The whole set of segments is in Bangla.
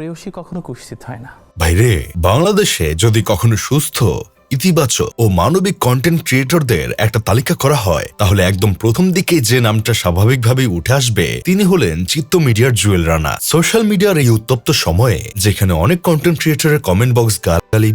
প্রেয়সী কখনো কুৎসিত হয় না। ভাইরে বাংলাদেশে যদি কখনো সুস্থ, ইতিবাচক ও মানবিক কন্টেন্ট ক্রিয়েটরদের একটা তালিকা করা হয়, তাহলে একদম প্রথম দিকে যে নামটা স্বাভাবিকভাবেই উঠে আসবে, তিনি হলেন চিত্ত মিডিয়ার জুয়েল রানা। সোশ্যাল মিডিয়ার এই উত্তপ্ত সময়ে, যেখানে অনেক কন্টেন্ট ক্রিয়েটরের কমেন্ট বক্স গালাগালি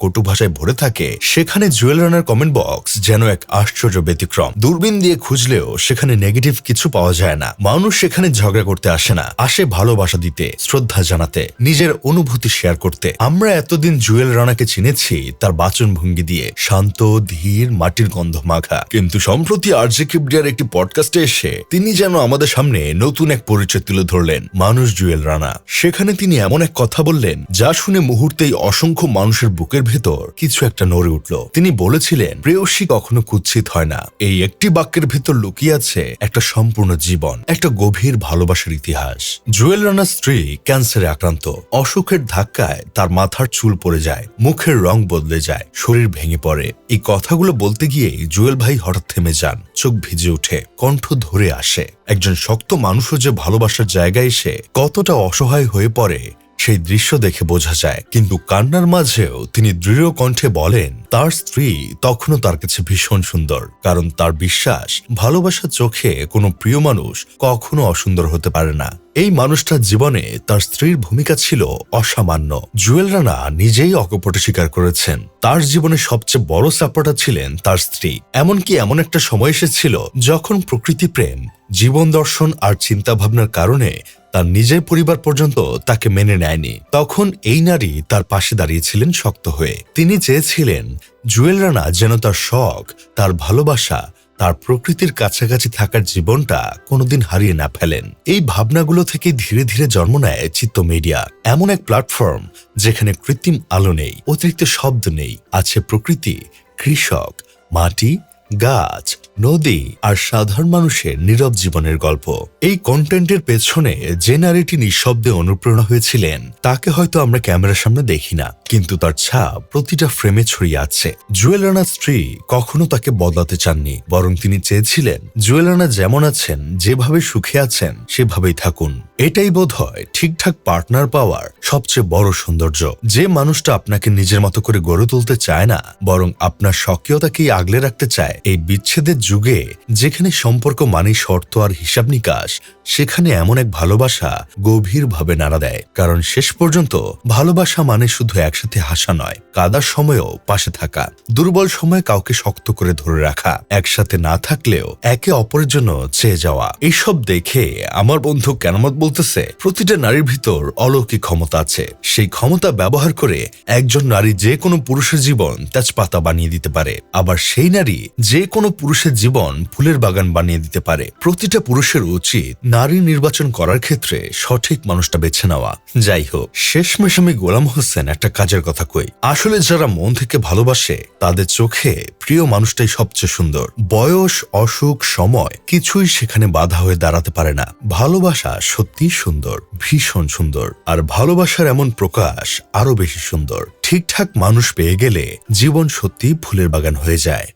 কটু ভাষায় ভরে থাকে, সেখানে জুয়েল রানার কমেন্ট বক্স যেন এক আশ্চর্য ব্যতিক্রম। দূরবীন দিয়ে খুঁজলেও সেখানে নেগেটিভ কিছু পাওয়া যায় না। মানুষ সেখানে ঝগড়া করতে আসে না, আসে ভালোবাসা দিতে, শ্রদ্ধা জানাতে, নিজের অনুভূতি শেয়ার করতে। আমরা এতদিন জুয়েল রানাকে চিনেছি তার বাচন ভঙ্গি দিয়ে, শান্ত, ধীর, মাটির গন্ধ মাখা। কিন্তু সম্প্রতি আরজে কিবডিয়ার একটি পডকাস্টে এসে, তিনি যেন আমাদের সামনে নতুন এক পরিচয় তুলে ধরলেন, মানুষ জুয়েল রানা। সেখানে তিনি এমন এক কথা বললেন, যা শুনে মুহূর্তেই অসংখ্য মানুষের বুকের ভেতর কিছু একটা নড়ে উঠল। তিনি বলেছিলেন, প্রেয়সী কখনো কুৎসিত হয় না। এই একটি বাক্যের ভেতর লুকিয়ে আছে একটা সম্পূর্ণ জীবন, একটা গভীর ভালোবাসার ইতিহাস। জুয়েল রানার স্ত্রী ক্যান্সারে আক্রান্ত। অসুখের ধাক্কায় তার মাথার চুল পড়ে যায়, মুখের রং বদলে যায়, শরীর ভেঙে পড়ে। এই কথাগুলো বলতে গিয়ে জুয়েল ভাই হঠাৎ থেমে যান, চোখ ভিজে ওঠে, কণ্ঠ ধরে আসে। একজন শক্ত মানুষও যে ভালোবাসার জায়গায় এসে কতটা অসহায় হয়ে পড়ে সেই দৃশ্য দেখে বোঝা যায়। কিন্তু কান্নার মাঝেও তিনি দৃঢ় কণ্ঠে বলেন, তার স্ত্রী তখনও তার কাছে ভীষণ সুন্দর, কারণ তার বিশ্বাস ভালোবাসার চোখে কোনো প্রিয় মানুষ কখনো অসুন্দর হতে পারে না। এই মানুষটার জীবনে তার স্ত্রীর ভূমিকা ছিল অসামান্য। জুয়েল রানা নিজেই অকপটে স্বীকার করেছেন। তার জীবনে সবচেয়ে বড় সাপোর্টার ছিলেন তার স্ত্রী। এমনকি এমন একটা সময় এসেছিল যখন প্রকৃতি প্রেম, জীবন দর্শন আর চিন্তা ভাবনার কারণে তার নিজের পরিবার পর্যন্ত তাকে মেনে নেয়নি। তখন এই নারী তার পাশে দাঁড়িয়েছিলেন শক্ত হয়ে। তিনি চেয়েছিলেন জুয়েল রানা যেন তার শখ, তার ভালোবাসা তার প্রকৃতির কাছাকাছি থাকার জীবনটা কোনোদিন হারিয়ে না ফেলেন। এই ভাবনাগুলো থেকে ধীরে ধীরে জন্ম নেয় চিত্ত মিডিয়া। এমন এক প্ল্যাটফর্ম যেখানে কৃত্রিম আলো নেই, অতিরিক্ত শব্দ নেই, আছে প্রকৃতি, কৃষক, মাটি গাছ, নদী আর সাধারণ মানুষের নীরব জীবনের গল্প। এই কন্টেন্টের পেছনে যে নারীটি নিঃশব্দে অনুপ্রেরণা হয়েছিলেন, তাকে হয়তো আমরা ক্যামেরার সামনে দেখি না, কিন্তু তার ছাপ প্রতিটা ফ্রেমে ছড়িয়ে আছে। জুয়েল রানার স্ত্রী কখনো তাকে বদলাতে চাননি, বরং তিনি চেয়েছিলেন, জুয়েল রানা যেমন আছেন, যেভাবে সুখে আছেন, সেভাবেই থাকুন। এটাই বোধ হয় ঠিকঠাক পার্টনার পাওয়ার সবচেয়ে বড় সৌন্দর্য। যে মানুষটা আপনাকে নিজের মতো করে গড়ে তুলতে চায় না, বরং আপনার স্বকীয়তাকেই আগলে রাখতে চায়, এই বিচ্ছেদের যুগে যেখানে সম্পর্ক মানে শর্ত আর হিসাব নিকাশ, সেখানে এমন এক ভালোবাসা গভীরভাবে নাড়া দেয়। কারণ শেষ পর্যন্ত ভালোবাসা মানে শুধু একসাথে হাসা নয়, কাদার সময়ও পাশে থাকা, দুর্বল সময় কাউকে শক্ত করে ধরে রাখা, একসাথে না থাকলেও একে অপরের জন্য চেয়ে যাওয়া। এইসব দেখে আমার বন্ধু কেনমত বলতেছে, প্রতিটা নারীর ভিতর অলৌকিক ক্ষমতা আছে। সেই ক্ষমতা ব্যবহার করে একজন নারী যে কোনো পুরুষের জীবন তেজপাতা বানিয়ে দিতে পারে। আবার সেই নারী যে কোনো পুরুষের জীবন ফুলের বাগান বানিয়ে দিতে পারে। প্রতিটা পুরুষের উচিত নারী নির্বাচন করার ক্ষেত্রে সঠিক মানুষটা বেছে নেওয়া। যাই হোক শেষমেশ আমি গোলাম হোসেন একটা কাজের কথা কই। আসলে যারা মন থেকে ভালোবাসে, তাদের চোখে প্রিয় মানুষটাই সবচেয়ে সুন্দর। বয়স, অসুখ, সময় কিছুই সেখানে বাধা হয়ে দাঁড়াতে পারে না। ভালোবাসা সত্যি সুন্দর, ভীষণ সুন্দর। আর ভালোবাসার এমন প্রকাশ আরও বেশি সুন্দর। ঠিকঠাক মানুষ পেয়ে গেলে জীবন সত্যি ফুলের বাগান হয়ে যায়।